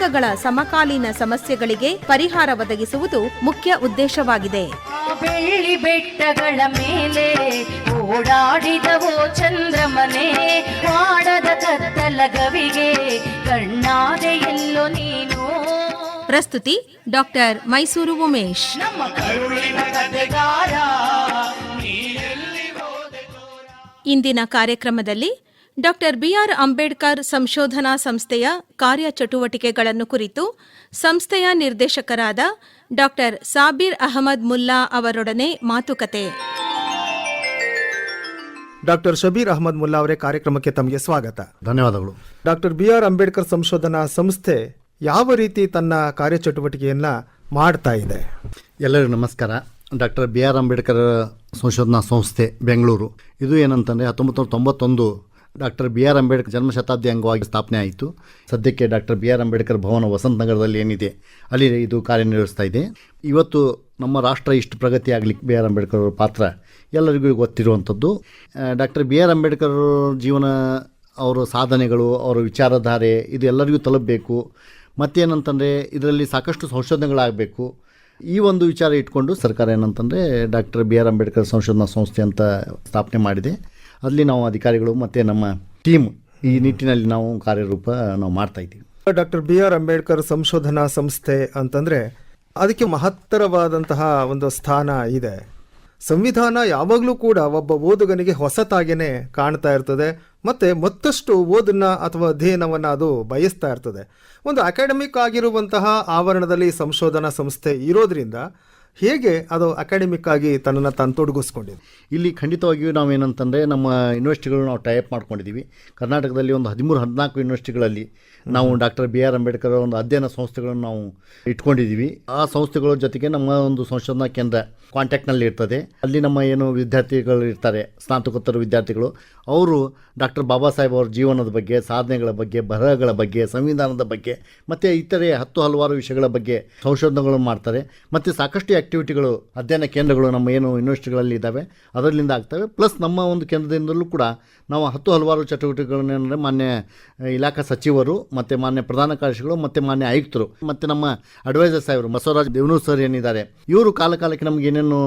ಜನಾಂಗಗಳ ಸಮಕಾಲೀನ ಸಮಸ್ಯೆಗಳಿಗೆ ಪರಿಹಾರ ಒದಗಿಸುವುದು ಮುಖ್ಯ ಉದ್ದೇಶವಾಗಿದೆ. ಆ ಬೆಳ್ಳಿ ಬೆಟ್ಟಗಳ ಮೇಲೆ ಓಡಾಡಿದವೋ ಚಂದ್ರಮನೆ ಮಾಡದ ಕತ್ತಲ ಗವಿಗೆ ಕಣ್ಣಾದೆ ಎಲ್ಲೋ ನೀನು. ಪ್ರಸ್ತುತಿ ಡಾಕ್ಟರ್ ಮೈಸೂರು ಉಮೇಶ್. ನಮ್ಮ ಕರುಳಿನ ಕತೆಗಾರ ಇಂದಿನ ಕಾರ್ಯಕ್ರಮದಲ್ಲಿ ಡಾಕ್ಟರ್ ಬಿಆರ್ ಅಂಬೇಡ್ಕರ್ ಸಂಶೋಧನಾ ಸಂಸ್ಥೆಯ ಕಾರ್ಯಚಟುವಟಿಕೆಗಳನ್ನು ಕುರಿತು ಸಂಸ್ಥೆಯ ನಿರ್ದೇಶಕರಾದ ಡಾಕ್ಟರ್ ಸಾಬೀರ್ ಅಹಮದ್ ಮುಲ್ಲಾ ಅವರೊಡನೆ ಮಾತುಕತೆ. ಡಾಕ್ಟರ್ ಶಬೀರ್ ಅಹಮದ್ ಮುಲ್ಲಾ ಅವರೇ ಕಾರ್ಯಕ್ರಮಕ್ಕೆ ತಮಗೆ ಸ್ವಾಗತ. ಧನ್ಯವಾದಗಳು. ಡಾಕ್ಟರ್ ಬಿ ಆರ್ ಅಂಬೇಡ್ಕರ್ ಸಂಶೋಧನಾ ಸಂಸ್ಥೆ ಯಾವ ರೀತಿ ತನ್ನ ಕಾರ್ಯಚಟುವಟಿಕೆಯನ್ನ ಮಾಡ್ತಾ ಇದೆ? ಎಲ್ಲರಿಗೂ ನಮಸ್ಕಾರ. ಡಾಕ್ಟರ್ ಬಿ ಆರ್ ಅಂಬೇಡ್ಕರ್ ಸಂಶೋಧನಾ ಸಂಸ್ಥೆ ಬೆಂಗಳೂರು. ಇದು ಏನಂತಂದರೆ ಹತ್ತೊಂಬತ್ತು ನೂರ ತೊಂಬತ್ತೊಂದು ಡಾಕ್ಟರ್ ಬಿ ಆರ್ ಅಂಬೇಡ್ಕರ್ ಜನ್ಮ ಶತಾಬ್ದಿ ಅಂಗವಾಗಿ ಸ್ಥಾಪನೆ ಆಯಿತು. ಸದ್ಯಕ್ಕೆ ಡಾಕ್ಟರ್ ಬಿ ಆರ್ ಅಂಬೇಡ್ಕರ್ ಭವನ ವಸಂತ ನಗರದಲ್ಲಿ ಏನಿದೆ, ಅಲ್ಲಿ ಇದು ಕಾರ್ಯನಿರ್ವಹಿಸ್ತಾ ಇದೆ. ಇವತ್ತು ನಮ್ಮ ರಾಷ್ಟ್ರ ಇಷ್ಟು ಪ್ರಗತಿ ಆಗಲಿಕ್ಕೆ ಬಿ ಆರ್ ಅಂಬೇಡ್ಕರ್ ಅವರ ಪಾತ್ರ ಎಲ್ಲರಿಗೂ ಗೊತ್ತಿರುವಂಥದ್ದು. ಡಾಕ್ಟರ್ ಬಿ ಆರ್ ಅಂಬೇಡ್ಕರ್ ಜೀವನ, ಅವರ ಸಾಧನೆಗಳು, ಅವರ ವಿಚಾರಧಾರೆ, ಇದು ಎಲ್ಲರಿಗೂ ತಲುಪಬೇಕು. ಮತ್ತೇನಂತಂದರೆ, ಇದರಲ್ಲಿ ಸಾಕಷ್ಟು ಸಂಶೋಧನೆಗಳಾಗಬೇಕು. ಈ ಒಂದು ವಿಚಾರ ಇಟ್ಕೊಂಡು ಸರ್ಕಾರ ಏನಂತಂದರೆ, ಡಾಕ್ಟರ್ ಬಿ ಆರ್ ಅಂಬೇಡ್ಕರ್ ಸಂಶೋಧನಾ ಸಂಸ್ಥೆ ಅಂತ ಸ್ಥಾಪನೆ ಮಾಡಿದೆ. ಅಲ್ಲಿ ನಾವು ಅಧಿಕಾರಿಗಳು ಮತ್ತು ನಮ್ಮ ಟೀಮ್ ಈ ನಿಟ್ಟಿನಲ್ಲಿ ನಾವು ಕಾರ್ಯರೂಪ ನಾವು ಮಾಡ್ತಾ ಇದ್ದೀವಿ. ಡಾಕ್ಟರ್ ಬಿ ಆರ್ ಅಂಬೇಡ್ಕರ್ ಸಂಶೋಧನಾ ಸಂಸ್ಥೆ ಅಂತಂದ್ರೆ ಅದಕ್ಕೆ ಮಹತ್ತರವಾದಂತಹ ಒಂದು ಸ್ಥಾನ ಇದೆ. ಸಂವಿಧಾನ ಯಾವಾಗಲೂ ಕೂಡ ಒಬ್ಬ ಓದುಗನಿಗೆ ಹೊಸತಾಗೇನೆ ಕಾಣ್ತಾ ಇರ್ತದೆ, ಮತ್ತೆ ಮತ್ತಷ್ಟು ಓದನ್ನ ಅಥವಾ ಅಧ್ಯಯನವನ್ನ ಅದು ಬಯಸ್ತಾ ಇರ್ತದೆ. ಒಂದು ಅಕಾಡೆಮಿಕ್ ಆಗಿರುವಂತಹ ಆವರಣದಲ್ಲಿ ಸಂಶೋಧನಾ ಸಂಸ್ಥೆ ಇರೋದ್ರಿಂದ ಹೇಗೆ ಅದು ಅಕಾಡೆಮಿಕ್ ಆಗಿ ತನ್ನನ್ನು ತಾನು ತೊಡಗಿಸ್ಕೊಂಡಿದೆ ಇಲ್ಲಿ ಖಂಡಿತವಾಗಿಯೂ ನಾವೇನಂತಂದರೆ ನಮ್ಮ ಯೂನಿವರ್ಸಿಟಿಗಳು ನಾವು ಟೈಪ್ ಮಾಡ್ಕೊಂಡಿದ್ದೀವಿ. ಕರ್ನಾಟಕದಲ್ಲಿ ಒಂದು ಹದಿಮೂರು, ಹದಿನಾಲ್ಕು ಯೂನಿವರ್ಸಿಟಿಗಳಲ್ಲಿ ನಾವು ಡಾಕ್ಟರ್ ಬಿ ಆರ್ ಅಂಬೇಡ್ಕರ್ ಒಂದು ಅಧ್ಯಯನ ಸಂಸ್ಥೆಗಳನ್ನು ನಾವು ಇಟ್ಕೊಂಡಿದ್ದೀವಿ. ಆ ಸಂಸ್ಥೆಗಳ ಜೊತೆಗೆ ನಮ್ಮ ಒಂದು ಸಂಶೋಧನಾ ಕೇಂದ್ರ ಕಾಂಟ್ಯಾಕ್ಟ್ನಲ್ಲಿ ಇರ್ತದೆ. ಅಲ್ಲಿ ನಮ್ಮ ಏನು ವಿದ್ಯಾರ್ಥಿಗಳು ಇರ್ತಾರೆ, ಸ್ನಾತಕೋತ್ತರ ವಿದ್ಯಾರ್ಥಿಗಳು, ಅವರು ಡಾಕ್ಟರ್ ಬಾಬಾ ಸಾಹೇಬ್ ಅವರ ಜೀವನದ ಬಗ್ಗೆ, ಸಾಧನೆಗಳ ಬಗ್ಗೆ, ಬರಹಗಳ ಬಗ್ಗೆ, ಸಂವಿಧಾನದ ಬಗ್ಗೆ, ಮತ್ತು ಇತರೆ ಹತ್ತು ಹಲವಾರು ವಿಷಯಗಳ ಬಗ್ಗೆ ಸಂಶೋಧನೆಗಳನ್ನು ಮಾಡ್ತಾರೆ. ಮತ್ತು ಸಾಕಷ್ಟು ಆ್ಯಕ್ಟಿವಿಟಿಗಳು ಅಧ್ಯಯನ ಕೇಂದ್ರಗಳು ನಮ್ಮ ಏನು ಯೂನಿವರ್ಸಿಟಿಗಳಲ್ಲಿ ಇದ್ದಾವೆ, ಅದರಲ್ಲಿಂದ ಆಗ್ತವೆ. ಪ್ಲಸ್ ನಮ್ಮ ಒಂದು ಕೇಂದ್ರದಿಂದಲೂ ಕೂಡ ನಾವು ಹತ್ತು ಹಲವಾರು ಚಟುವಟಿಕೆಗಳನ್ನು ಏನಂದರೆ ಮಾನ್ಯ ಇಲಾಖಾ ಸಚಿವರು, ಮತ್ತು ಮಾನ್ಯ ಪ್ರಧಾನ ಕಾರ್ಯದರ್ಶಿಗಳು, ಮತ್ತು ಮಾನ್ಯ ಆಯುಕ್ತರು, ಮತ್ತು ನಮ್ಮ ಅಡ್ವೈಸರ್ ಸಾಹೇಬರು ಬಸವರಾಜ್ ದೇವನೂರ್ ಸರ್ ಏನಿದ್ದಾರೆ. ಇವರು ಕಾಲ ಕಾಲಕ್ಕೆ ನಮ್ಗೆ ಏನೇನು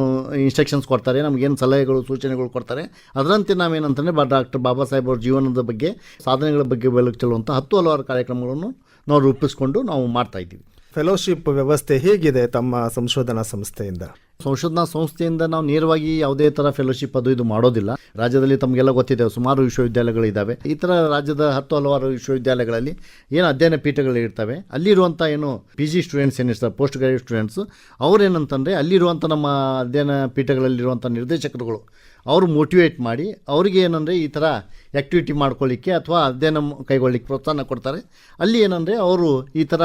ಇನ್ಸ್ಟ್ರಕ್ಷನ್ಸ್ ಕೊಡ್ತಾರೆ ನಮಗೇನು ಸಲಹೆಗಳು, ಸೂಚನೆಗಳು ಕೊಡ್ತಾರೆ, ಅದರಂತೆ ನಾವೇನಂತಂದರೆ ಬಾ ಡಾಕ್ಟರ್ ಬಾಬಾ ಸಾಹೇಬ್ ಅವ್ರ ಜೀವನದ ಬಗ್ಗೆ, ಸಾಧನೆಗಳ ಬಗ್ಗೆ ಬೆಳಕು ಚೆಲ್ಲುವಂಥ ಹತ್ತು ಹಲವಾರು ಕಾರ್ಯಕ್ರಮಗಳನ್ನು ನಾವು ರೂಪಿಸಿಕೊಂಡು ನಾವು ಮಾಡ್ತಾ ಇದ್ದೀವಿ. ಫೆಲೋಶಿಪ್ ವ್ಯವಸ್ಥೆ ಹೇಗಿದೆ ತಮ್ಮ ಸಂಶೋಧನಾ ಸಂಸ್ಥೆಯಿಂದ? ಸಂಶೋಧನಾ ಸಂಸ್ಥೆಯಿಂದ ನಾವು ನೇರವಾಗಿ ಯಾವುದೇ ಥರ ಫೆಲೋಶಿಪ್ ಅದು ಇದು ಮಾಡೋದಿಲ್ಲ. ರಾಜ್ಯದಲ್ಲಿ ತಮಗೆಲ್ಲ ಗೊತ್ತಿದೆ, ಸುಮಾರು ವಿಶ್ವವಿದ್ಯಾಲಯಗಳಿದ್ದಾವೆ ಈ ಥರ ರಾಜ್ಯದ ಹತ್ತು ಹಲವಾರು ವಿಶ್ವವಿದ್ಯಾಲಯಗಳಲ್ಲಿ ಏನು ಅಧ್ಯಯನ ಪೀಠಗಳು ಇರ್ತವೆ. ಅಲ್ಲಿರುವಂಥ ಏನು ಪಿ ಜಿ ಸ್ಟೂಡೆಂಟ್ಸ್ ಏನಿರ್ತಾರೆ ಪೋಸ್ಟ್ ಗ್ರಾಜುಯೇಟ್ ಸ್ಟೂಡೆಂಟ್ಸ್ ಅವ್ರೇನಂತಂದರೆ ಅಲ್ಲಿರುವಂಥ ನಮ್ಮ ಅಧ್ಯಯನ ಪೀಠಗಳಲ್ಲಿರುವಂಥ ನಿರ್ದೇಶಕರುಗಳು, ಅವರು ಮೋಟಿವೇಟ್ ಮಾಡಿ, ಅವರಿಗೆ ಏನಂದರೆ ಈ ಥರ ಆ್ಯಕ್ಟಿವಿಟಿ ಮಾಡ್ಕೊಳ್ಳಿಕ್ಕೆ ಅಥವಾ ಅಧ್ಯಯನ ಕೈಗೊಳ್ಳಿಕ್ಕೆ ಪ್ರೋತ್ಸಾಹ ಕೊಡ್ತಾರೆ. ಅಲ್ಲಿ ಏನಂದರೆ ಅವರು ಈ ಥರ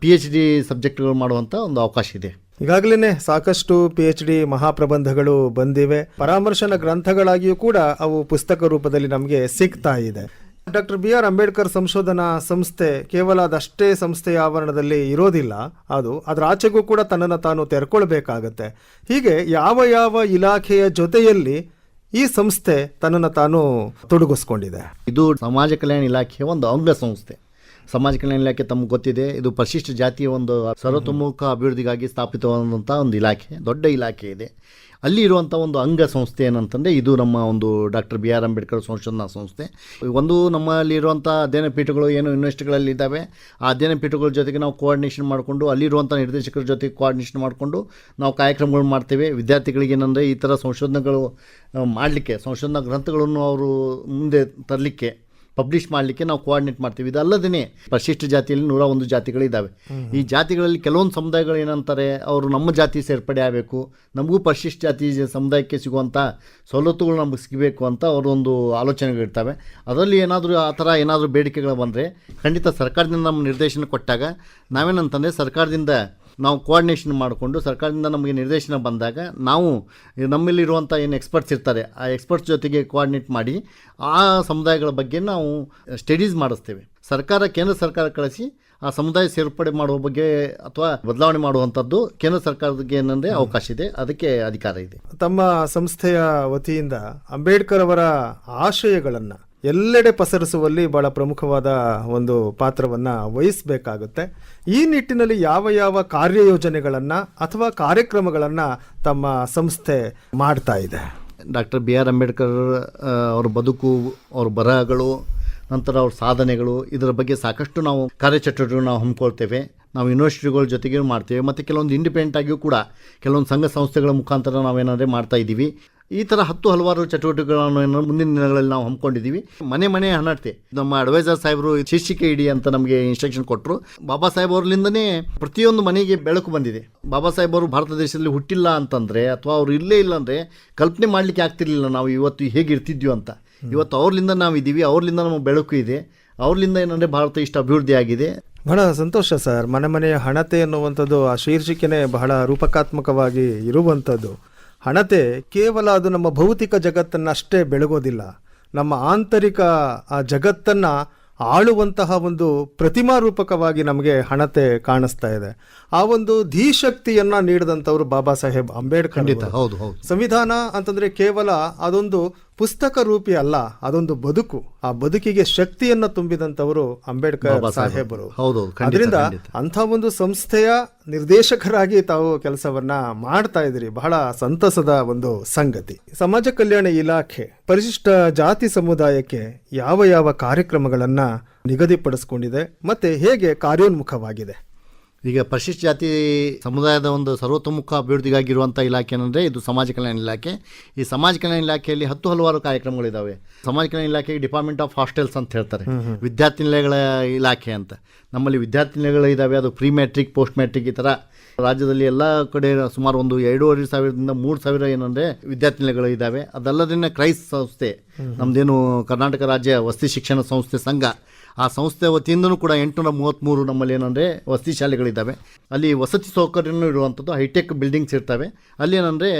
ಪಿ ಎಚ್ ಡಿ ಸಬ್ಜೆಕ್ಟ್ಗಳು ಮಾಡುವಂಥ ಒಂದು ಅವಕಾಶ ಇದೆ. ಈಗಾಗಲೇ ಸಾಕಷ್ಟು ಪಿ ಎಚ್ ಡಿ ಮಹಾಪ್ರಬಂಧಗಳು ಬಂದಿವೆ. ಪರಾಮರ್ಶನ ಗ್ರಂಥಗಳಾಗಿಯೂ ಕೂಡ ಅವು ಪುಸ್ತಕ ರೂಪದಲ್ಲಿ ನಮಗೆ ಸಿಗ್ತಾ ಇದೆ. ಡಾಕ್ಟರ್ ಬಿ ಆರ್ ಅಂಬೇಡ್ಕರ್ ಸಂಶೋಧನಾ ಸಂಸ್ಥೆ ಕೇವಲ ಅದಷ್ಟೇ ಸಂಸ್ಥೆಯ ಆವರಣದಲ್ಲಿ ಇರೋದಿಲ್ಲ. ಅದು ಅದರ ಆಚೆಗೂ ಕೂಡ ತನ್ನನ್ನು ತಾನು ತೆರ್ಕೊಳ್ಬೇಕಾಗತ್ತೆ. ಹೀಗೆ ಯಾವ ಯಾವ ಇಲಾಖೆಯ ಜೊತೆಯಲ್ಲಿ ಈ ಸಂಸ್ಥೆ ತನ್ನನ್ನು ತಾನು ತೊಡಗಿಸ್ಕೊಂಡಿದೆ. ಇದು ಸಮಾಜ ಕಲ್ಯಾಣ ಇಲಾಖೆಯ ಒಂದು ಅಂಗ ಸಂಸ್ಥೆ ಸಮಾಜ ಕಲ್ಯಾಣ ಇಲಾಖೆ ತಮ್ಗೆ ಗೊತ್ತಿದೆ. ಇದು ಪರಿಶಿಷ್ಟ ಜಾತಿಯ ಒಂದು ಸರ್ವತೋಮುಖ ಅಭಿವೃದ್ಧಿಗಾಗಿ ಸ್ಥಾಪಿತವಾದಂಥ ಒಂದು ಇಲಾಖೆ, ದೊಡ್ಡ ಇಲಾಖೆ ಇದೆ. ಅಲ್ಲಿ ಇರುವಂಥ ಒಂದು ಅಂಗ ಸಂಸ್ಥೆ ಏನಂತಂದರೆ ಇದು ನಮ್ಮ ಒಂದು ಡಾಕ್ಟರ್ ಬಿ ಆರ್ ಅಂಬೇಡ್ಕರ್ ಸಂಶೋಧನಾ ಸಂಸ್ಥೆ. ಒಂದು ನಮ್ಮಲ್ಲಿ ಇರುವಂಥ ಅಧ್ಯಯನ ಪೀಠಗಳು ಏನು ಯೂನಿವರ್ಸಿಟಿಗಳಲ್ಲಿ ಇದ್ದಾವೆ, ಆ ಅಧ್ಯಯನ ಪೀಠಗಳ ಜೊತೆಗೆ ನಾವು ಕೋಆರ್ಡಿನೇಷನ್ ಮಾಡಿಕೊಂಡು ಅಲ್ಲಿರುವಂಥ ನಿರ್ದೇಶಕರ ಜೊತೆಗೆ ಕೋಆರ್ಡಿನೇಷನ್ ಮಾಡಿಕೊಂಡು ನಾವು ಕಾರ್ಯಕ್ರಮಗಳು ಮಾಡ್ತೇವೆ. ವಿದ್ಯಾರ್ಥಿಗಳಿಗೆ ಏನಂದರೆ ಈ ಥರ ಸಂಶೋಧನೆಗಳು ಮಾಡಲಿಕ್ಕೆ, ಸಂಶೋಧನಾ ಗ್ರಂಥಗಳನ್ನು ಅವರು ಮುಂದೆ ತರಲಿಕ್ಕೆ ಪಬ್ಲಿಷ್ ಮಾಡಲಿಕ್ಕೆ ನಾವು ಕೋಆರ್ಡಿನೇಟ್ ಮಾಡ್ತೀವಿ. ಇದಲ್ಲದೇ ಪರಿಶಿಷ್ಟ ಜಾತಿಯಲ್ಲಿ ನೂರ ಒಂದು ಜಾತಿಗಳಿದ್ದಾವೆ ಈ ಜಾತಿಗಳಲ್ಲಿ ಕೆಲವೊಂದು ಸಮುದಾಯಗಳು ಏನಂತಾರೆ, ಅವರು ನಮ್ಮ ಜಾತಿ ಸೇರ್ಪಡೆ ಆಗಬೇಕು, ನಮಗೂ ಪರಿಶಿಷ್ಟ ಜಾತಿ ಸಮುದಾಯಕ್ಕೆ ಸಿಗುವಂಥ ಸವಲತ್ತುಗಳು ನಮಗೆ ಸಿಗಬೇಕು ಅಂತ ಅವರೊಂದು ಆಲೋಚನೆಗಳಿರ್ತವೆ ಅದರಲ್ಲಿ ಏನಾದರೂ ಆ ಥರ ಏನಾದರೂ ಬೇಡಿಕೆಗಳು ಬಂದರೆ ಖಂಡಿತ ಸರ್ಕಾರದಿಂದ ನಮ್ಮ ನಿರ್ದೇಶನ ಕೊಟ್ಟಾಗ ನಾವೇನಂತಂದರೆ ಸರ್ಕಾರದಿಂದ ನಾವು ಕೋಆರ್ಡಿನೇಷನ್ ಮಾಡಿಕೊಂಡು ಸರ್ಕಾರದಿಂದ ನಮಗೆ ನಿರ್ದೇಶನ ಬಂದಾಗ ನಾವು ನಮ್ಮಲ್ಲಿರುವಂಥ ಏನು ಎಕ್ಸ್ಪರ್ಟ್ಸ್ ಇರ್ತಾರೆ ಆ ಎಕ್ಸ್ಪರ್ಟ್ಸ್ ಜೊತೆಗೆ ಕೋಆರ್ಡಿನೇಟ್ ಮಾಡಿ ಆ ಸಮುದಾಯಗಳ ಬಗ್ಗೆ ನಾವು ಸ್ಟಡೀಸ್ ಮಾಡಿಸ್ತೇವೆ. ಸರ್ಕಾರ ಕೇಂದ್ರ ಸರ್ಕಾರ ಕಳಿಸಿ ಆ ಸಮುದಾಯ ಸೇರ್ಪಡೆ ಮಾಡುವ ಬಗ್ಗೆ ಅಥವಾ ಬದಲಾವಣೆ ಮಾಡುವಂಥದ್ದು ಕೇಂದ್ರ ಸರ್ಕಾರಕ್ಕೆ ಏನಂದರೆ ಅವಕಾಶ ಇದೆ ಅದಕ್ಕೆ ಅಧಿಕಾರ ಇದೆ. ತಮ್ಮ ಸಂಸ್ಥೆಯ ವತಿಯಿಂದ ಅಂಬೇಡ್ಕರ್ ಅವರ ಆಶಯಗಳನ್ನ ಎಲ್ಲೆಡೆ ಪಸರಿಸುವಲ್ಲಿ ಬಹಳ ಪ್ರಮುಖವಾದ ಒಂದು ಪಾತ್ರವನ್ನು ವಹಿಸಬೇಕಾಗುತ್ತೆ. ಈ ನಿಟ್ಟಿನಲ್ಲಿ ಯಾವ ಯಾವ ಕಾರ್ಯಯೋಜನೆಗಳನ್ನು ಅಥವಾ ಕಾರ್ಯಕ್ರಮಗಳನ್ನು ತಮ್ಮ ಸಂಸ್ಥೆ ಮಾಡ್ತಾ ಇದೆ? ಡಾಕ್ಟರ್ ಬಿ ಆರ್ ಅಂಬೇಡ್ಕರ್ ಅವರ ಬದುಕು, ಅವ್ರ ಬರಹಗಳು, ನಂತರ ಅವ್ರ ಸಾಧನೆಗಳು, ಇದರ ಬಗ್ಗೆ ಸಾಕಷ್ಟು ನಾವು ಕಾರ್ಯಚಟುವಟಿಕೆಗಳು ನಾವು ಹಮ್ಮಿಕೊಳ್ತೇವೆ. ನಾವು ಯೂನಿವರ್ಸಿಟಿಗಳ ಜೊತೆಗೆ ಮಾಡ್ತೇವೆ. ಮತ್ತು ಕೆಲವೊಂದು ಇಂಡಿಪೆಂಡೆಂಟ್ ಆಗಿಯೂ ಕೂಡ ಕೆಲವೊಂದು ಸಂಘ ಸಂಸ್ಥೆಗಳ ಮುಖಾಂತರ ನಾವೇನಾದರೆ ಮಾಡ್ತಾ ಇದ್ದೀವಿ. ಈ ಥರ ಹತ್ತು ಹಲವಾರು ಚಟುವಟಿಕೆಗಳನ್ನು ಮುಂದಿನ ದಿನಗಳಲ್ಲಿ ನಾವು ಹಮ್ಮಿಕೊಂಡಿದ್ದೀವಿ. ಮನೆ ಮನೆ ಹಣತೆ ನಮ್ಮ ಅಡ್ವೈಸರ್ ಸಾಹೇಬರು ಶೀರ್ಷಿಕೆ ಇಡಿ ಅಂತ ನಮಗೆ ಇನ್ಸ್ಟ್ರಕ್ಷನ್ ಕೊಟ್ಟರು ಬಾಬಾ ಸಾಹೇಬ್ ಅವ್ರಲಿಂದನೇ ಪ್ರತಿಯೊಂದು ಮನೆಗೆ ಬೆಳಕು ಬಂದಿದೆ. ಬಾಬಾ ಸಾಹೇಬ್ ಅವರು ಭಾರತ ದೇಶದಲ್ಲಿ ಹುಟ್ಟಿಲ್ಲ ಅಂತಂದರೆ ಅಥವಾ ಅವರು ಇಲ್ಲೇ ಇಲ್ಲ ಅಂದರೆ ಕಲ್ಪನೆ ಮಾಡಲಿಕ್ಕೆ ಆಗ್ತಿರ್ಲಿಲ್ಲ ನಾವು ಇವತ್ತು ಹೇಗೆ ಇರ್ತಿದ್ವಿ ಅಂತ. ಇವತ್ತು ಅವ್ರಲಿಂದ ನಾವು ಇದ್ದೀವಿ ಅವ್ರಲಿಂದ ನಮ್ಮ ಬೆಳಕು ಇದೆ ಅವ್ರಲಿಂದ ಏನಂದರೆ ಭಾರತ ಇಷ್ಟು ಅಭಿವೃದ್ಧಿ ಆಗಿದೆ. ಬಹಳ ಸಂತೋಷ ಸರ್. ಮನೆ ಮನೆಯ ಹಣತೆ ಅನ್ನುವಂಥದ್ದು ಆ ಶೀರ್ಷಿಕೆನೇ ಬಹಳ ರೂಪಕಾತ್ಮಕವಾಗಿ ಇರುವಂಥದ್ದು. ಹಣತೆ ಕೇವಲ ಅದು ನಮ್ಮ ಭೌತಿಕ ಜಗತ್ತನ್ನಷ್ಟೇ ಬೆಳಗೋದಿಲ್ಲ. ನಮ್ಮ ಆಂತರಿಕ ಆ ಜಗತ್ತನ್ನು ಆಳುವಂತಹ ಒಂದು ಪ್ರತಿಮಾ ರೂಪಕವಾಗಿ ನಮಗೆ ಹಣತೆ ಕಾಣಿಸ್ತಾ ಇದೆ. ಆ ಒಂದು ಧೀಶಕ್ತಿಯನ್ನು ನೀಡಿದಂಥವ್ರು ಬಾಬಾ ಸಾಹೇಬ್ ಅಂಬೇಡ್ಕರ್ ಹೌದು ಹೌದು. ಸಂವಿಧಾನ ಅಂತಂದ್ರೆ ಕೇವಲ ಅದೊಂದು ಪುಸ್ತಕ ರೂಪಿ ಅಲ್ಲ ಅದೊಂದು ಬದುಕು. ಆ ಬದುಕಿಗೆ ಶಕ್ತಿಯನ್ನ ತುಂಬಿದಂತವರು ಅಂಬೇಡ್ಕರ್ ಸಾಹೇಬರು. ಹೌದು ಅದರಿಂದ. ಅಂಥ ಒಂದು ಸಂಸ್ಥೆಯ ನಿರ್ದೇಶಕರಾಗಿ ತಾವು ಕೆಲಸವನ್ನ ಮಾಡ್ತಾ ಇದ್ರಿ ಬಹಳ ಸಂತಸದ ಒಂದು ಸಂಗತಿ. ಸಮಾಜ ಕಲ್ಯಾಣ ಇಲಾಖೆ ಪರಿಶಿಷ್ಟ ಜಾತಿ ಸಮುದಾಯಕ್ಕೆ ಯಾವ ಯಾವ ಕಾರ್ಯಕ್ರಮಗಳನ್ನ ನಿಗದಿಪಡಿಸಿಕೊಂಡಿದೆ ಮತ್ತೆ ಹೇಗೆ ಕಾರ್ಯೋನ್ಮುಖವಾಗಿದೆ? ಈಗ ಪರಿಶಿಷ್ಟ ಜಾತಿ ಸಮುದಾಯದ ಒಂದು ಸರ್ವತೋಮುಖ ಅಭಿವೃದ್ಧಿಗಾಗಿರುವಂಥ ಇಲಾಖೆ ಏನಂದರೆ ಇದು ಸಮಾಜ ಕಲ್ಯಾಣ ಇಲಾಖೆ. ಈ ಸಮಾಜ ಕಲ್ಯಾಣ ಇಲಾಖೆಯಲ್ಲಿ ಹತ್ತು ಹಲವಾರು ಕಾರ್ಯಕ್ರಮಗಳಿದ್ದಾವೆ ಸಮಾಜ ಕಲ್ಯಾಣ ಇಲಾಖೆಗೆ ಡಿಪಾರ್ಟ್ಮೆಂಟ್ ಆಫ್ ಹಾಸ್ಟೆಲ್ಸ್ ಅಂತ ಹೇಳ್ತಾರೆ. ವಿದ್ಯಾರ್ಥಿ ನಿಲಯಗಳ ಇಲಾಖೆ ಅಂತ. ನಮ್ಮಲ್ಲಿ ವಿದ್ಯಾರ್ಥಿ ನಿಲಯಗಳು ಇದ್ದಾವೆ ಅದು ಪ್ರೀ ಮ್ಯಾಟ್ರಿಕ್ ಪೋಸ್ಟ್ ಮ್ಯಾಟ್ರಿಕ್ ಈ ಥರ ರಾಜ್ಯದಲ್ಲಿ ಎಲ್ಲ ಕಡೆ ಸುಮಾರು ಒಂದು ಎರಡೂವರೆ ಸಾವಿರದಿಂದ ಮೂರು ಸಾವಿರ ಏನಂದರೆ ವಿದ್ಯಾರ್ಥಿ ನಿಲಯಗಳು ಇದ್ದಾವೆ ಅದಲ್ಲದೇ ಕ್ರೈಸ್ ಸಂಸ್ಥೆ. ನಮ್ಮದೇನು ಕರ್ನಾಟಕ ರಾಜ್ಯ ವಸತಿ ಶಿಕ್ಷಣ ಸಂಸ್ಥೆ ಸಂಘ. ಆ ಸಂಸ್ಥೆ ವತಿಯಿಂದನೂ ಕೂಡ ಎಂಟುನೂರ ಮೂವತ್ತ್ಮೂರು ನಮ್ಮಲ್ಲಿ ಏನಂದರೆ ವಸತಿ ಶಾಲೆಗಳಿದ್ದಾವೆ. ಅಲ್ಲಿ ವಸತಿ ಸೌಕರ್ಯನೂ ಇರುವಂಥದ್ದು ಹೈಟೆಕ್ ಬಿಲ್ಡಿಂಗ್ಸ್ ಇರ್ತವೆ. ಅಲ್ಲಿ ಏನಂದರೆ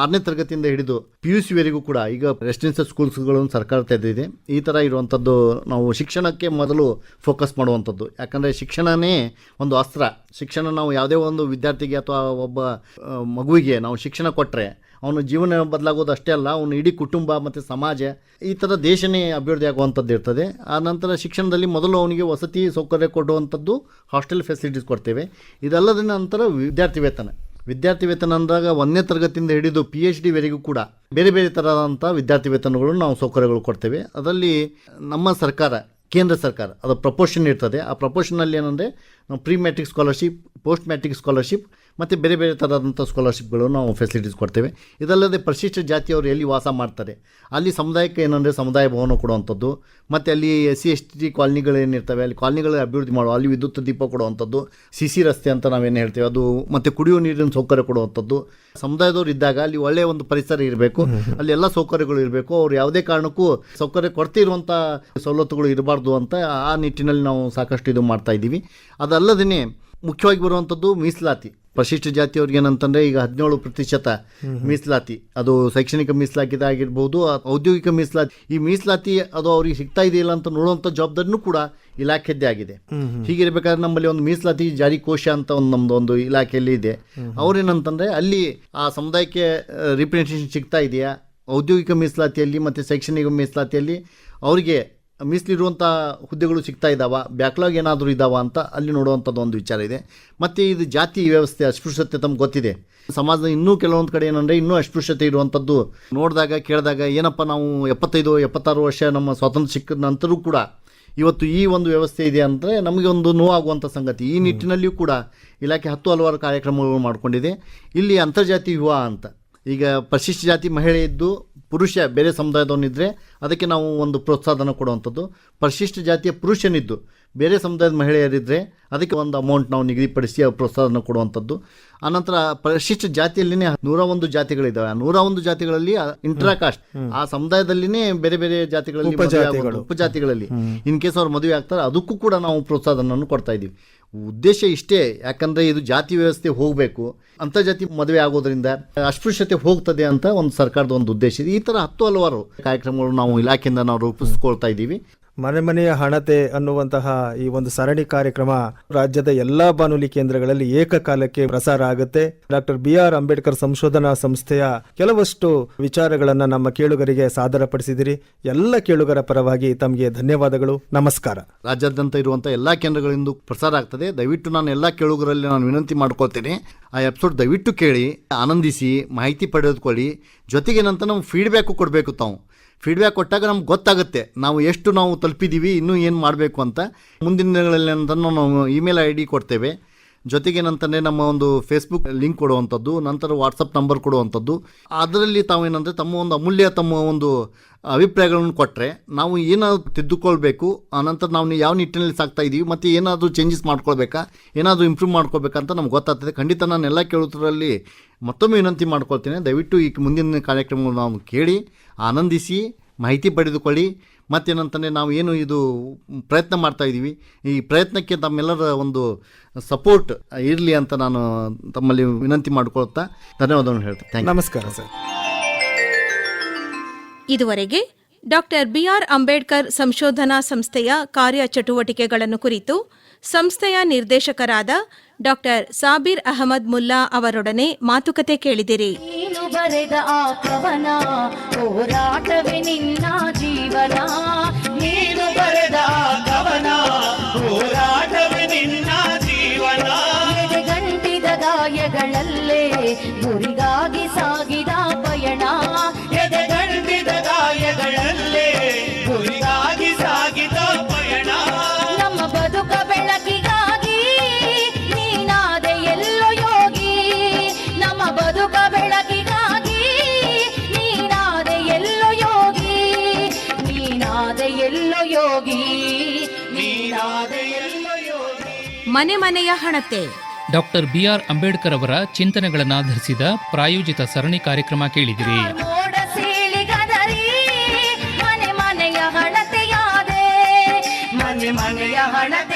ಆರನೇ ತರಗತಿಯಿಂದ ಹಿಡಿದು ಪಿ ಯು ಸಿವರೆಗೂ ಕೂಡ ಈಗ ರೆಸಿಡೆನ್ಷಿಯಲ್ ಸ್ಕೂಲ್ಸ್ಗಳನ್ನು ಸರ್ಕಾರ ತೆಗೆದಿದೆ ಈ ಥರ ಇರುವಂಥದ್ದು ನಾವು ಶಿಕ್ಷಣಕ್ಕೆ ಮೊದಲು ಫೋಕಸ್ ಮಾಡುವಂಥದ್ದು ಯಾಕಂದರೆ ಶಿಕ್ಷಣನೇ ಒಂದು ಅಸ್ತ್ರ. ಶಿಕ್ಷಣ ನಾವು ಯಾವುದೇ ಒಂದು ವಿದ್ಯಾರ್ಥಿಗೆ ಅಥವಾ ಒಬ್ಬ ಮಗುವಿಗೆ ನಾವು ಶಿಕ್ಷಣ ಕೊಟ್ಟರೆ ಅವನು ಜೀವನ ಬದಲಾಗೋದು ಅಷ್ಟೇ ಅಲ್ಲ, ಅವನು ಇಡೀ ಕುಟುಂಬ ಮತ್ತು ಸಮಾಜ ಈ ಥರ ದೇಶನೇ ಅಭಿವೃದ್ಧಿ ಆಗುವಂಥದ್ದು ಇರ್ತದೆ. ಆ ನಂತರ ಶಿಕ್ಷಣದಲ್ಲಿ ಮೊದಲು ಅವನಿಗೆ ವಸತಿ ಸೌಕರ್ಯ ಕೊಡುವಂಥದ್ದು ಹಾಸ್ಟೆಲ್ ಫೆಸಿಲಿಟೀಸ್ ಕೊಡ್ತೇವೆ. ಇದಲ್ಲದ ನಂತರ ವಿದ್ಯಾರ್ಥಿ ವೇತನ. ವಿದ್ಯಾರ್ಥಿ ವೇತನ ಅಂದಾಗ ಒಂದನೇ ತರಗತಿಯಿಂದ ಹಿಡಿದು ಪಿ ಎಚ್ ಡಿವರೆಗೂ ಕೂಡ ಬೇರೆ ಬೇರೆ ಥರದಂಥ ವಿದ್ಯಾರ್ಥಿ ವೇತನಗಳು ನಾವು ಸೌಕರ್ಯಗಳು ಕೊಡ್ತೇವೆ. ಅದರಲ್ಲಿ ನಮ್ಮ ಸರ್ಕಾರ, ಕೇಂದ್ರ ಸರ್ಕಾರ ಅದು ಪ್ರಪೋರ್ಷನ್ ಇರ್ತದೆ. ಆ ಪ್ರಪೋರ್ಷನಲ್ಲಿ ಏನಂದರೆ ನಾವು pre matric scholarship post matric scholarship ಮತ್ತು ಬೇರೆ ಬೇರೆ ಥರದಂಥ ಸ್ಕಾಲರ್ಶಿಪ್ಗಳು ನಾವು ಫೆಸಿಲಿಟೀಸ್ ಕೊಡ್ತೇವೆ. ಇದಲ್ಲದೆ ಪರಿಶಿಷ್ಟ ಜಾತಿಯವರು ಎಲ್ಲಿ ವಾಸ ಮಾಡ್ತಾರೆ? ಅಲ್ಲಿ ಸಮುದಾಯಕ್ಕೆ ಏನಂದರೆ ಸಮುದಾಯ ಭವನ ಕೊಡುವಂಥದ್ದು ಮತ್ತು ಅಲ್ಲಿ ಎಸ್ ಸಿ ಎಸ್ ಟಿ ಕಾಲನಿಗಳು ಏನಿರ್ತವೆ ಅಲ್ಲಿ ಕಾಲನಿಗಳ ಅಭಿವೃದ್ಧಿ ಮಾಡುವ ಅಲ್ಲಿ ವಿದ್ಯುತ್ ದೀಪ ಕೊಡುವಂಥದ್ದು ಸಿ ಸಿ ರಸ್ತೆ ಅಂತ ನಾವೇನು ಹೇಳ್ತೇವೆ ಅದು ಮತ್ತು ಕುಡಿಯುವ ನೀರಿನ ಸೌಕರ್ಯ ಕೊಡುವಂಥದ್ದು. ಸಮುದಾಯದವ್ರು ಇದ್ದಾಗ ಅಲ್ಲಿ ಒಳ್ಳೆಯ ಒಂದು ಪರಿಸರ ಇರಬೇಕು ಅಲ್ಲಿ ಎಲ್ಲ ಸೌಕರ್ಯಗಳು ಇರಬೇಕು ಅವ್ರು ಯಾವುದೇ ಕಾರಣಕ್ಕೂ ಸೌಕರ್ಯ ಕೊಡ್ತಿರುವಂಥ ಇರುವಂಥ ಸವಲತ್ತುಗಳು ಇರಬಾರ್ದು ಅಂತ ಆ ನಿಟ್ಟಿನಲ್ಲಿ ನಾವು ಸಾಕಷ್ಟು ಇದು ಮಾಡ್ತಾ ಇದ್ದೀವಿ. ಅದಲ್ಲದೇ ಮುಖ್ಯವಾಗಿ ಬರುವಂಥದ್ದು ಮೀಸಲಾತಿ. ಪರಿಶಿಷ್ಟ ಜಾತಿಯವ್ರಿಗೆ ಏನಂತಂದ್ರೆ ಈಗ ಹದಿನೇಳು ಪ್ರತಿಶತ ಮೀಸಲಾತಿ. ಅದು ಶೈಕ್ಷಣಿಕ ಮೀಸಲಾತಿ ಆಗಿರ್ಬೋದು ಆ ಔದ್ಯೋಗಿಕ ಮೀಸಲಾತಿ. ಈ ಮೀಸಲಾತಿ ಅದು ಅವ್ರಿಗೆ ಸಿಗ್ತಾ ಇದೆಯಲ್ಲ ಅಂತ ನೋಡುವಂಥ ಜವಾಬ್ದಾರಿನೂ ಕೂಡ ಇಲಾಖೆದ್ದೇ ಆಗಿದೆ. ಹೀಗಿರ್ಬೇಕಾದ್ರೆ ನಮ್ಮಲ್ಲಿ ಒಂದು ಮೀಸಲಾತಿ ಜಾರಿ ಕೋಶ ಅಂತ ಒಂದು ನಮ್ದು ಒಂದು ಇಲಾಖೆಯಲ್ಲಿ ಇದೆ. ಅವ್ರೇನಂತಂದರೆ ಅಲ್ಲಿ ಆ ಸಮುದಾಯಕ್ಕೆ ರಿಪ್ರೆಸೆಂಟೇಷನ್ ಸಿಗ್ತಾ ಇದೆಯಾ? ಔದ್ಯೋಗಿಕ ಮೀಸಲಾತಿಯಲ್ಲಿ ಮತ್ತು ಶೈಕ್ಷಣಿಕ ಮೀಸಲಾತಿಯಲ್ಲಿ ಅವರಿಗೆ ಮೀಸಲಿರುವಂಥ ಹುದ್ದೆಗಳು ಸಿಗ್ತಾ ಇದ್ದಾವ ಬ್ಯಾಕ್ಲಾಗ್ ಏನಾದರೂ ಇದ್ದಾವ ಅಂತ ಅಲ್ಲಿ ನೋಡುವಂಥದ್ದು ಒಂದು ವಿಚಾರ ಇದೆ. ಮತ್ತು ಇದು ಜಾತಿ ವ್ಯವಸ್ಥೆ, ಅಸ್ಪೃಶ್ಯತೆ ತಮ್ಗೆ ಗೊತ್ತಿದೆ. ಸಮಾಜದ ಇನ್ನೂ ಕೆಲವೊಂದು ಕಡೆ ಏನಂದರೆ ಇನ್ನೂ ಅಸ್ಪೃಶ್ಯತೆ ಇರುವಂಥದ್ದು ನೋಡಿದಾಗ, ಕೇಳಿದಾಗ ಏನಪ್ಪ ನಾವು ಎಪ್ಪತ್ತೈದು, ಎಪ್ಪತ್ತಾರು ವರ್ಷ ನಮ್ಮ ಸ್ವಾತಂತ್ರ್ಯ ಸಿಕ್ಕ ನಂತರೂ ಕೂಡ ಇವತ್ತು ಈ ಒಂದು ವ್ಯವಸ್ಥೆ ಇದೆ ಅಂದರೆ ನಮಗೆ ಒಂದು ನೋವಾಗುವಂಥ ಸಂಗತಿ. ಈ ನಿಟ್ಟಿನಲ್ಲಿಯೂ ಕೂಡ ಇಲಾಖೆ ಹತ್ತು ಹಲವಾರು ಕಾರ್ಯಕ್ರಮಗಳು ಮಾಡಿಕೊಂಡಿದೆ. ಇಲ್ಲಿ ಅಂತರ್ಜಾತಿ ವಿವಾಹ ಅಂತ. ಈಗ ಪರಿಶಿಷ್ಟ ಜಾತಿ ಮಹಿಳೆ ಇದ್ದು ಪುರುಷ ಬೇರೆ ಸಮುದಾಯದವನಿದ್ದರೆ ಅದಕ್ಕೆ ನಾವು ಒಂದು ಪ್ರೋತ್ಸಾಹನ ಕೊಡುವಂಥದ್ದು. ಪರಿಶಿಷ್ಟ ಜಾತಿಯ ಪುರುಷನಿದ್ದು ಬೇರೆ ಸಮುದಾಯದ ಮಹಿಳೆಯರಿದ್ದರೆ ಅದಕ್ಕೆ ಒಂದು ಅಮೌಂಟ್ ನಾವು ನಿಗದಿಪಡಿಸಿ ಪ್ರೋತ್ಸಾಹನ ಕೊಡುವಂಥದ್ದು. ಆನಂತರ ಪರಿಶಿಷ್ಟ ಜಾತಿಯಲ್ಲಿನೇ ನೂರ ಒಂದು ಜಾತಿಗಳಿದ್ದಾವೆ ಆ ನೂರ ಒಂದು ಜಾತಿಗಳಲ್ಲಿ ಇಂಟ್ರಾಕಾಸ್ಟ್ ಆ ಸಮುದಾಯದಲ್ಲಿನೇ ಬೇರೆ ಬೇರೆ ಜಾತಿಗಳಲ್ಲಿ ಉಪಜಾತಿಗಳಲ್ಲಿ. ಇನ್ ಕೇಸ್ ಅವ್ರು ಮದುವೆ ಆಗ್ತಾರೆ ಅದಕ್ಕೂ ಕೂಡ ನಾವು ಪ್ರೋತ್ಸಾಹನವನ್ನು ಕೊಡ್ತಾ ಇದ್ದೀವಿ. ಉದ್ದೇಶ ಇಷ್ಟೇ, ಯಾಕಂದ್ರೆ ಇದು ಜಾತಿ ವ್ಯವಸ್ಥೆ ಹೋಗಬೇಕು. ಅಂತರ್ಜಾತಿ ಮದುವೆ ಆಗೋದ್ರಿಂದ ಅಸ್ಪೃಶ್ಯತೆ ಹೋಗ್ತದೆ ಅಂತ ಒಂದು ಸರ್ಕಾರದ ಒಂದು ಉದ್ದೇಶ ಇದೆ. ಈ ಥರ ಹತ್ತು ಹಲವಾರು ಕಾರ್ಯಕ್ರಮಗಳು ನಾವು ಇಲಾಖೆಯಿಂದ ನಾವು ರೂಪಿಸ್ಕೊಳ್ತಾ ಇದ್ದೀವಿ. ಮನೆ ಮನೆಯ ಹಣತೆ ಅನ್ನುವಂತಹ ಈ ಒಂದು ಸರಣಿ ಕಾರ್ಯಕ್ರಮ ರಾಜ್ಯದ ಎಲ್ಲಾ ಬಾನುಲಿ ಕೇಂದ್ರಗಳಲ್ಲಿ ಏಕಕಾಲಕ್ಕೆ ಪ್ರಸಾರ ಆಗುತ್ತೆ. ಡಾಕ್ಟರ್ ಬಿ ಆರ್ ಅಂಬೇಡ್ಕರ್ ಸಂಶೋಧನಾ ಸಂಸ್ಥೆಯ ಕೆಲವಷ್ಟು ವಿಚಾರಗಳನ್ನ ನಮ್ಮ ಕೇಳುಗರಿಗೆ ಸಾದರಪಡಿಸಿದಿರಿ. ಎಲ್ಲ ಕೇಳುಗರ ಪರವಾಗಿ ತಮಗೆ ಧನ್ಯವಾದಗಳು. ನಮಸ್ಕಾರ. ರಾಜ್ಯಾದ್ಯಂತ ಇರುವಂತಹ ಎಲ್ಲಾ ಕೇಂದ್ರಗಳಿಂದ ಪ್ರಸಾರ ಆಗ್ತದೆ. ದಯವಿಟ್ಟು ನಾನು ಎಲ್ಲಾ ಕೇಳುಗರಲ್ಲಿ ನಾನು ವಿನಂತಿ ಮಾಡ್ಕೋತೇನೆ ಆ ಎಪಿಸೋಡ್ ದಯವಿಟ್ಟು ಕೇಳಿ, ಆನಂದಿಸಿ, ಮಾಹಿತಿ ಪಡೆದುಕೊಳ್ಳಿ. ಜೊತೆಗೆ ನಂತರ ನಮ್ಗೆ ಫೀಡ್ಬ್ಯಾಕು ಕೊಡಬೇಕು ತಾವು. ಫೀಡ್ಬ್ಯಾಕ್ ಕೊಟ್ಟಾಗ ನಮ್ಗೆ ಗೊತ್ತಾಗುತ್ತೆ ನಾವು ಎಷ್ಟು ನಾವು ತಲುಪಿದ್ದೀವಿ ಇನ್ನೂ ಏನು ಮಾಡಬೇಕು ಅಂತ. ಮುಂದಿನ ದಿನಗಳಲ್ಲಿ ಅಂತ ನಾವು ಇಮೇಲ್ ಐ ಡಿ ಕೊಡ್ತೇವೆ. ಜೊತೆಗೇನಂತಂದರೆ ನಮ್ಮ ಒಂದು ಫೇಸ್ಬುಕ್ ಲಿಂಕ್ ಕೊಡುವಂಥದ್ದು, ನಂತರ ವಾಟ್ಸಪ್ ನಂಬರ್ ಕೊಡುವಂಥದ್ದು. ಅದರಲ್ಲಿ ತಾವೇನಂದರೆ ತಮ್ಮ ಒಂದು ಅಮೂಲ್ಯ ತಮ್ಮ ಒಂದು ಅಭಿಪ್ರಾಯಗಳನ್ನು ಕೊಟ್ಟರೆ ನಾವು ಏನಾದರೂ ತಿದ್ದುಕೊಳ್ಬೇಕು ಆನಂತರ ನಾವು ಯಾವ ನಿಟ್ಟಿನಲ್ಲಿ ಸಾಕ್ತಾ ಇದ್ದೀವಿ ಮತ್ತು ಏನಾದರೂ ಚೇಂಜಸ್ ಮಾಡ್ಕೊಳ್ಬೇಕಾ, ಏನಾದರೂ ಇಂಪ್ರೂವ್ ಮಾಡ್ಕೊಳ್ಬೇಕಾ ಅಂತ ನಮ್ಗೆ ಗೊತ್ತಾಗ್ತದೆ. ಖಂಡಿತ ನಾನು ಎಲ್ಲ ಕೇಳುತ್ತರಲ್ಲಿ ಮತ್ತೊಮ್ಮೆ ವಿನಂತಿ ಮಾಡ್ಕೊಳ್ತೇನೆ. ದಯವಿಟ್ಟು ಈ ಮುಂದಿನ ಕಾರ್ಯಕ್ರಮಗಳು ನಾವು ಕೇಳಿ ಆನಂದಿಸಿ ಮಾಹಿತಿ ಪಡೆದುಕೊಳ್ಳಿ. ಮತ್ತೇನಂತಂದರೆ ನಾವು ಏನು ಇದು ಪ್ರಯತ್ನ ಮಾಡ್ತಾ ಇದ್ದೀವಿ. ಈ ಪ್ರಯತ್ನಕ್ಕೆ ತಮ್ಮೆಲ್ಲರ ಒಂದು ಸಪೋರ್ಟ್ ಇರಲಿ ಅಂತ ನಾನು ತಮ್ಮಲ್ಲಿ ವಿನಂತಿ ಮಾಡಿಕೊಳ್ತಾ ಧನ್ಯವಾದಗಳು ಹೇಳ್ತೇನೆ. ಥ್ಯಾಂಕ್ ಯು ನಮಸ್ಕಾರ ಸರ್. ಇದುವರೆಗೆ ಡಾಕ್ಟರ್ ಬಿಆರ್ ಅಂಬೇಡ್ಕರ್ ಸಂಶೋಧನಾ ಸಂಸ್ಥೆಯ ಕಾರ್ಯಚಟುವಟಿಕೆಗಳನ್ನು ಕುರಿತು ಸಂಸ್ಥೆಯ ನಿರ್ದೇಶಕರಾದ ಡಾಕ್ಟರ್ ಸಾಬೀರ್ ಅಹಮದ್ ಮುಲ್ಲಾ ಅವರೊಡನೆ ಮಾತುಕತೆ ಕೇಳಿದಿರಿ. ಗಂಟಿದ ಬರೆದ ಆ ಕವನ ಮನೆ ಮನೆಯ ಹಣತೆ. ಡಾಕ್ಟರ್ ಬಿಆರ್ ಅಂಬೇಡ್ಕರ್ ಅವರ ಚಿಂತನೆಗಳನ್ನಾಧರಿಸಿದ ಪ್ರಾಯೋಜಿತ ಸರಣಿ ಕಾರ್ಯಕ್ರಮ ಕೇಳಿದಿರಿ. ಮನೆ ಮನೆಯ ಹಣತೆಯಾದೆ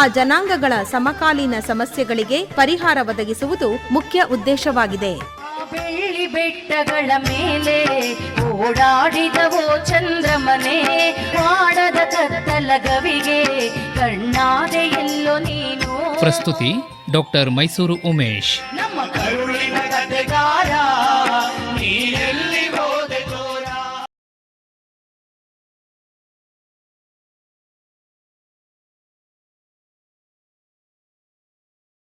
ಆ ಜನಾಂಗಗಳ ಸಮಕಾಲೀನ ಸಮಸ್ಯೆಗಳಿಗೆ ಪರಿಹಾರ ಒದಗಿಸುವುದು ಮುಖ್ಯ ಉದ್ದೇಶವಾಗಿದೆ. ಬೆಳಿ ಬೆಳ್ಳಿ ಬೆಟ್ಟಗಳ ಮೇಲೆ ಓಡಾಡಿದವೋ ಚಂದ್ರಮನೆ ಮಾಡದ ಕತ್ತಲ ಗವಿಗೆ ಕಣ್ಣಾದೆ ಎಲ್ಲೋ ನೀನು. ಪ್ರಸ್ತುತಿ ಡಾಕ್ಟರ್ ಮೈಸೂರು ಉಮೇಶ್.